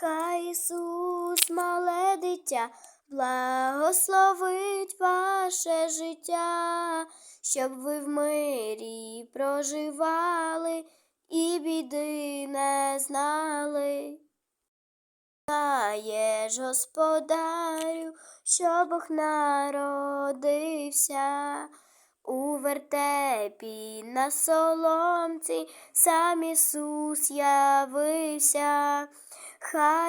Хай Ісус, мале дитя, благословить ваше життя, щоб ви в мирі проживали і біди не знали. Знаєш, господарю, що Бог народився у вертепі на соломці, сам Ісус явився. Хай